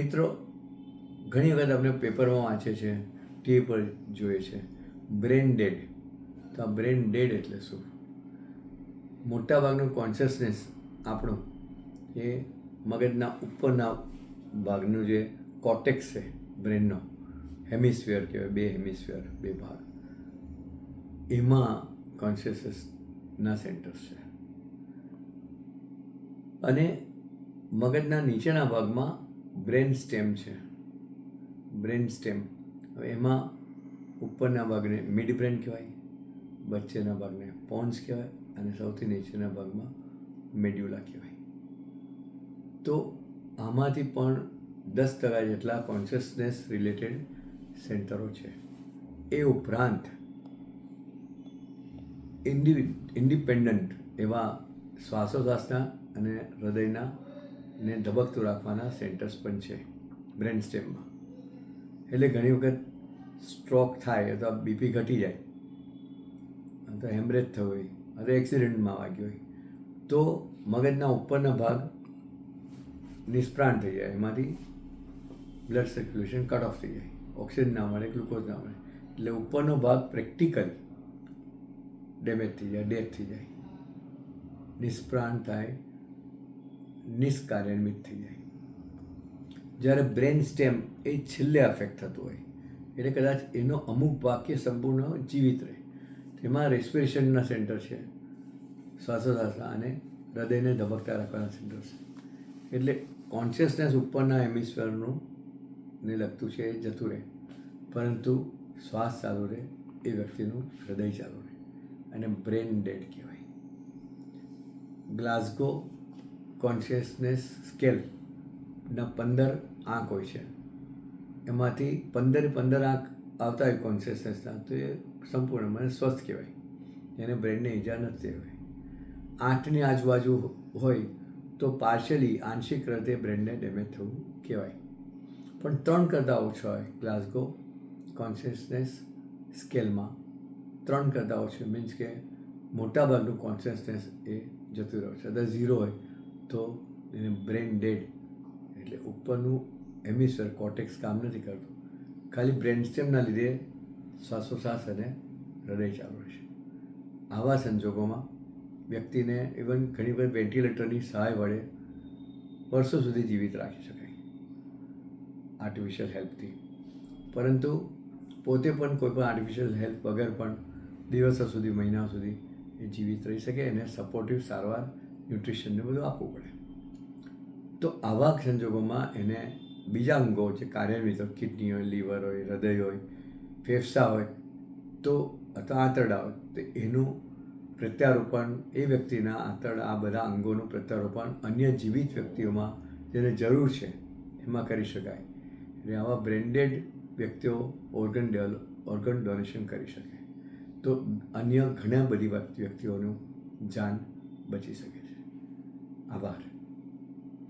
મિત્રો, ઘણી વખત આપણે પેપરમાં વાંચે છે ટીવી પર જોઈએ છે બ્રેન ડેડ તો આ બ્રેન ડેડ એટલે શું? મોટાભાગનું કોન્શિયસનેસ આપણું એ મગજના ઉપરના ભાગનું જે કોટેક્સ છે બ્રેનનો હેમિસ્ફિયર કહેવાય, બે હેમિસ્ફિયર બે ભાગ, એમાં કોન્શિયસનેસના સેન્ટર્સ છે. અને મગજના નીચેના ભાગમાં બ્રેન સ્ટેમ છે. Brain stem. હવે એમાં ઉપરના ભાગને મિડ બ્રેન કહેવાય, વચ્ચેના ભાગને પોન્સ કહેવાય અને સૌથી નીચેના ભાગમાં મેડ્યુલા કહેવાય. તો આમાંથી પણ દસ ટકા જેટલા કોન્શિયસનેસ રિલેટેડ સેન્ટરો છે. એ ઉપરાંત ઇન્ડિ ઇન્ડિપેન્ડન્ટ એવા શ્વાસોશ્વાસના અને હૃદયના ને ધબકતું રાખવાના સેન્ટર્સ પણ છે બ્રેન સ્ટેમમાં એટલે ઘણી વખત સ્ટ્રોક થાય, અથવા બીપી ઘટી જાય. અથવા હેમરેજ થયો હોય અથવા એક્સિડન્ટમાં વાગ્યો હોય. તો મગજના ઉપરના ભાગ નિષ્પ્રાણ થઈ જાય, એમાંથી બ્લડ સર્ક્યુલેશન કટ ઓફ થઈ જાય. ઓક્સિજન ના મળે ગ્લુકોઝ ના મળે. એટલે ઉપરનો ભાગ પ્રેક્ટિકલ ડેમેજ થઈ જાય ડેથ થઈ જાય. નિષ્પ્રાણ થાય નિષ્કાર્યાન્વિત થઈ જાય. જ્યારે બ્રેન સ્ટેમ એ છેલ્લે અફેક્ટ થતું હોય, એટલે કદાચ એનો અમુક વાક્ય સંપૂર્ણ જીવિત રહે. તેમાં રેસ્પિરેશનના સેન્ટર છે શ્વાસોશ્વાસ અને હૃદયને ધબકતા રાખવાના સેન્ટર છે. એટલે કોન્શિયસનેસ ઉપરના હેમિસ્ફિયરનું ને લગતું છે એ જતું રહે, પરંતુ શ્વાસ ચાલુ રહે, એ વ્યક્તિનું હૃદય ચાલુ રહે. અને બ્રેન ડેડ કહેવાય. ગ્લાસગો કોન્શિયસનેસ સ્કેલના પંદર આંક હોય છે. એમાંથી પંદરે પંદર આંક આવતા હોય કોન્શિયસનેસના તો એ સંપૂર્ણ મને સ્વસ્થ કહેવાય. એને બ્રેનને ઈજા નથી કહેવાય આઠની આજુબાજુ હોય તો પાર્શિયલી આંશિક રીતે બ્રેનને ડેમેજ થવું કહેવાય. પણ ત્રણ કરતાં ઓછો હોય ગ્લાસગો કોન્શિયસનેસ સ્કેલમાં ત્રણ કરતાં ઓછું મીન્સ કે મોટાભાગનું કોન્શિયસનેસ એ જતું રહ્યું છે. અગર ઝીરો હોય તો એને બ્રેન ડેડ એટલે ઉપરનું એમિસર કોટેક્સ કામ નથી કરતું. ખાલી બ્રેનસ્ટેમના લીધે શ્વાસોશ્વાસ અને હૃદય ચાલુ રહેશે. આવા સંજોગોમાં વ્યક્તિને ઇવન ઘણી વાર વેન્ટિલેટરની સહાય વડે વર્ષો સુધી જીવિત રાખી શકાય. આર્ટિફિશિયલ હેલ્પથી પરંતુ પોતે પણ કોઈ પણ આર્ટિફિશિયલ હેલ્પ વગર પણ દિવસો સુધી મહિના સુધી એ જીવિત રહી શકે. એને સપોર્ટિવ સારવાર ન્યુટ્રિશનને બધું આપવું પડે. તો આવા સંજોગોમાં એને બીજા અંગો જે કાર્યાન્વિત હોય, કિડની હોય, લીવર હોય, હૃદય હોય, ફેફસા હોય, તો અથવા આંતરડા હોય, તો એનું પ્રત્યારોપણ, એ વ્યક્તિના આંતરડા, આ બધા અંગોનું પ્રત્યારોપણ અન્ય જીવિત વ્યક્તિઓમાં જેને જરૂર છે, એમાં કરી શકાય. એટલે આવા બ્રેન્ડેડ વ્યક્તિઓ ઓર્ગન ઓર્ગન ડોનેશન કરી શકે. તો અન્ય ઘણા બધી વ્યક્તિઓનું જાન બચી શકે આભાર